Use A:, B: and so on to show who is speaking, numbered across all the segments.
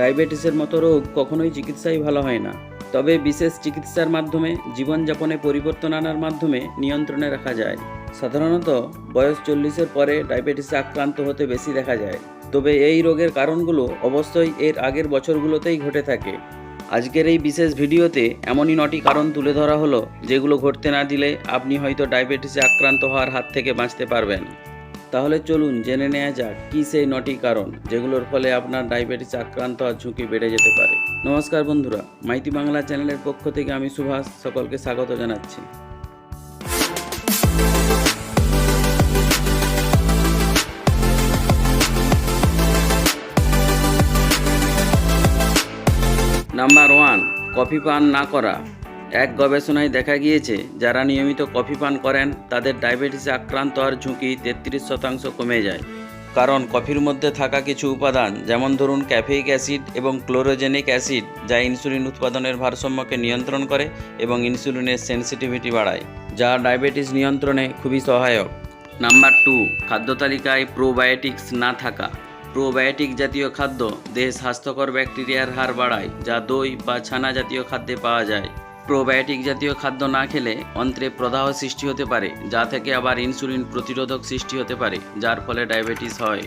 A: ডায়াবেটিসের মতো রোগ কখনোই চিকিৎসাই ভালো হয় না। তবে বিশেষ চিকিৎসার মাধ্যমে জীবনযাপনে পরিবর্তন আনার মাধ্যমে নিয়ন্ত্রণে রাখা যায়। সাধারণত বয়স চল্লিশের পরে ডায়াবেটিসে আক্রান্ত হতে বেশি দেখা যায়। তবে এই রোগের কারণগুলো অবশ্যই এর আগের বছরগুলোতেই ঘটে থাকে। আজকের এই বিশেষ ভিডিওতে এমনই নটি কারণ তুলে ধরা হলো, যেগুলো ঘটতে না দিলে আপনি হয়তো ডায়াবেটিসে আক্রান্ত হওয়ার হাত থেকে বাঁচতে পারবেন। তাহলে চলুন জেনে নেওয়া যাক কী সেই নটি কারণ যেগুলোর ফলে আপনার ডায়াবেটিস আক্রান্ত হওয়ার ঝুঁকি বেড়ে যেতে পারে। নমস্কার বন্ধুরা, মাইতি বাংলা চ্যানেলের পক্ষ থেকে আমি সুভাষ সকলকে স্বাগত জানাচ্ছি। নাম্বার ওয়ান, কফি পান না করা। এক গবেষণায় দেখা গিয়েছে, যারা নিয়মিত কফি পান করেন, তাদের ডায়াবেটিসে আক্রান্ত হওয়ার ঝুঁকি তেত্রিশ শতাংশ কমে যায়। কারণ কফির মধ্যে থাকা কিছু উপাদান, যেমন ধরুন ক্যাফেইক অ্যাসিড এবং ক্লোরোজেনিক অ্যাসিড, যা ইনসুলিন উৎপাদনের ভারসাম্যকে নিয়ন্ত্রণ করে এবং ইনসুলিনের সেন্সিটিভিটি বাড়ায়, যা ডায়াবেটিস নিয়ন্ত্রণে খুবই সহায়ক। নাম্বার টু, খাদ্য তালিকায় প্রোবায়োটিক্স না থাকা। প্রোবায়োটিক জাতীয় খাদ্য দেহে স্বাস্থ্যকর ব্যাকটেরিয়ার হার বাড়ায়, যা দই বা ছানা জাতীয় খাদ্যে পাওয়া যায়। প্রোবায়োটিক জাতীয় খাদ্য না খেলে অন্ত্রে প্রদাহ সৃষ্টি হতে পারে, যা থেকে আবার ইনসুলিন প্রতিরোধক সৃষ্টি হতে পারে, যার ফলে ডায়াবেটিস হয়।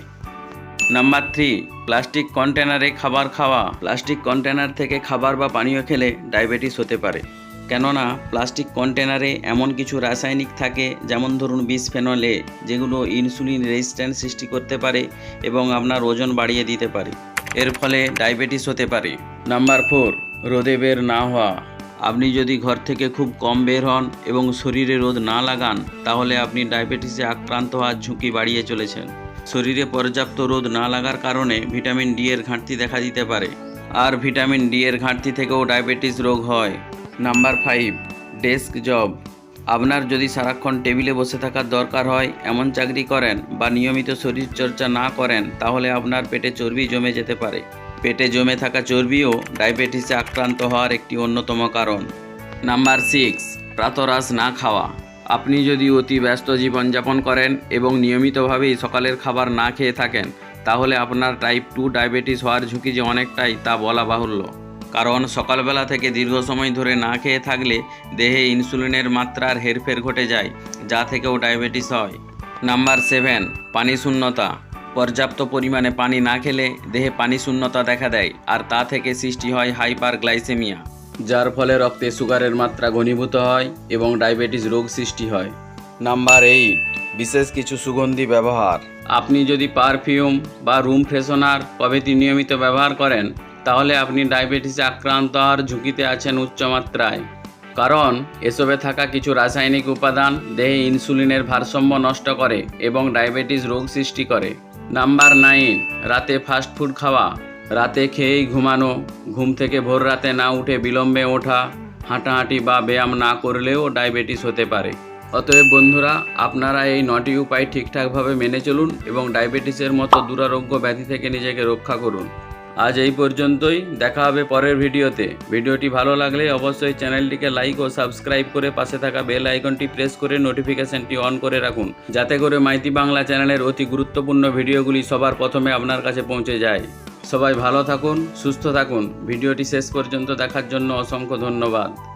A: নাম্বার থ্রি প্লাস্টিক কন্টেনারে খাবার খাওয়া। প্লাস্টিক কন্টেনার থেকে খাবার বা পানীয় খেলে ডায়াবেটিস হতে পারে। কেননা, প্লাস্টিক কন্টেনারে এমন কিছু রাসায়নিক থাকে, যেমন ধরুন বিসফেনল এ যেগুলো ইনসুলিন রেজিস্ট্যান্স সৃষ্টি করতে পারে এবং আপনার ওজন বাড়িয়ে দিতে পারে। এর ফলে ডায়াবেটিস হতে পারে। নাম্বার ফোর রোদে বের না হওয়া। আপনি যদি ঘর থেকে খুব কম বের হন এবং শরীরে রোদ না লাগান, তাহলে আপনি ডায়াবেটিসে আক্রান্ত হওয়ার ঝুঁকি বাড়িয়ে চলেছেন। শরীরে পর্যাপ্ত রোদ না লাগার কারণে ভিটামিন ডি এর ঘাটতি দেখা দিতে পারে। আর ভিটামিন ডি এর ঘাটতি থেকেও ডায়াবেটিস রোগ হয়। Number five, desk job. আপনার যদি সারাক্ষণ টেবিলে বসে থাকার দরকার হয়, এমন চাকরি করেন বা নিয়মিত শরীরচর্চা না করেন, তাহলে আপনার পেটে চর্বি জমে যেতে পারে। পেটে জমে থাকা চর্বিও ডায়াবেটিসে আক্রান্ত হওয়ার একটি অন্যতম কারণ। নাম্বার সিক্স, প্রাতরাশ না খাওয়া। আপনি যদি অতি ব্যস্ত জীবনযাপন করেন এবং নিয়মিতভাবেই সকালের খাবার না খেয়ে থাকেন, তাহলে আপনার টাইপ টু ডায়াবেটিস হওয়ার ঝুঁকি যে অনেকটাই তা বলা বাহুল্য। কারণ সকালবেলা থেকে দীর্ঘ সময় ধরে না খেয়ে থাকলে দেহে ইনসুলিনের মাত্রার হেরফের ঘটে যায়, যা থেকেও ডায়াবেটিস হয়। নাম্বার সেভেন, পানি শূন্যতা। পর্যাপ্ত পরিমাণে পানি না খেলে দেহে পানি শূন্যতা দেখা দেয় আর তা থেকে সৃষ্টি হয় হাইপার গ্লাইসেমিয়া যার ফলে রক্তে সুগারের মাত্রা ঘনীভূত হয় এবং ডায়াবেটিস রোগ সৃষ্টি হয়। নাম্বার এইট বিশেষ কিছু সুগন্ধি ব্যবহার। আপনি যদি পারফিউম বা রুম ফ্রেশনার প্রভৃতি নিয়মিত ব্যবহার করেন তাহলে আপনি ডায়াবেটিসে আক্রান্ত হওয়ার ঝুঁকিতে আছেন উচ্চমাত্রায়। কারণ এসবে থাকা কিছু রাসায়নিক উপাদান দেহে ইনসুলিনের ভারসাম্য নষ্ট করে এবং ডায়াবেটিস রোগ সৃষ্টি করে। নাম্বার নাইন, রাতে ফাস্ট ফুড খাওয়া, রাতে খেয়েই ঘুমানো, ঘুম থেকে ভোর রাতে না উঠে বিলম্বে ওঠা, হাঁটাহাঁটি বা ব্যায়াম না করলেও ডায়াবেটিস হতে পারে। অতএব বন্ধুরা, আপনারা এই নটি উপায় ঠিকঠাকভাবে মেনে চলুন এবং ডায়াবেটিসের মতো দুরারোগ্য ব্যাধি থেকে নিজেকে রক্ষা করুন। আজ এই পর্যন্তই, দেখা হবে পরের ভিডিওতে। ভিডিওটি ভালো লাগলে অবশ্যই চ্যানেলটিকে লাইক ও সাবস্ক্রাইব করে পাশে থাকা বেল আইকনটি প্রেস করে নোটিফিকেশনটি অন করে রাখুন, যাতে করে মাইতি বাংলা চ্যানেলের অতি গুরুত্বপূর্ণ ভিডিওগুলি সবার প্রথমে আপনার কাছে পৌঁছে যায়। সবাই ভালো থাকুন, সুস্থ থাকুন। ভিডিওটি শেষ পর্যন্ত দেখার জন্য অসংখ্য ধন্যবাদ।